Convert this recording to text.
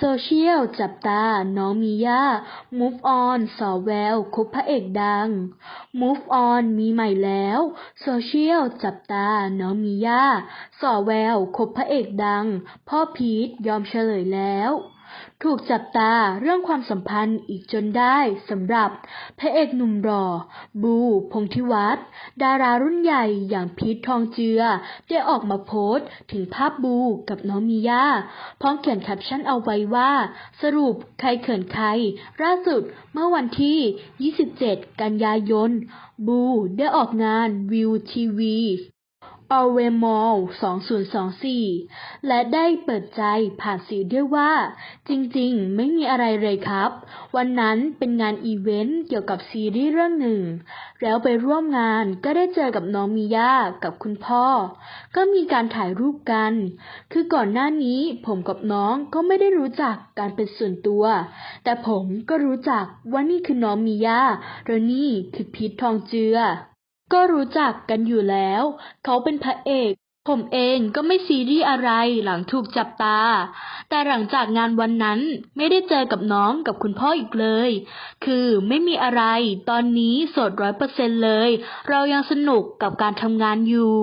โซเชียลจับตา น้องมีย่า Move on สอแววคบพระเอกดัง Move on มีใหม่แล้วโซเชียลจับตา น้องมีย่า สอแววคบพระเอกดัง พ่อพีทยอมเฉลยแล้ว ถูกจับตาเรื่องความสัมพันธ์อีกจนได้สำหรับพระเอกหนุ่มหล่อบู พงษ์ธิวัฒน์ดารารุ่นใหญ่อย่างพีททองเจือ ได้ออกมาโพสต์ ถึงภาพบูกับน้องมีย่าพร้อมเขียนแคปชั่นเอาไว้ว่า สรุปใครเขินใคร ล่าสุดเมื่อวันที่ 27 กันยายน บูได้ออกงานวิวทีวี อ l เวมอล 2024 และได้เปิดใจผ่านสื่อด้วยว่า จริงๆ ไม่มีอะไรเลยครับ วันนั้นเป็นงานอีเวนต์เกี่ยวกับซีรีส์เรื่องหนึ่ง แล้วไปร่วมงานก็ได้เจอกับน้องมีย่ากับคุณพ่อ ก็มีการถ่ายรูปกัน คือก่อนหน้านี้ผมกับน้องก็ไม่ได้รู้จักการเป็นส่วนตัว แต่ผมก็รู้จักว่านี่คือน้องมีย่าและนี่คือพีททองเจือ ก็รู้จักกันอยู่แล้ว เขาเป็นพระเอก ผมเองก็ไม่ซีรีส์อะไรหลังถูกจับตา แต่หลังจากงานวันนั้นไม่ได้เจอกับน้องกับคุณพ่ออีกเลย คือไม่มีอะไร ตอนนี้สดร้อยเปอร์เซ็นต์เลย เรายังสนุกกับการทำงานอยู่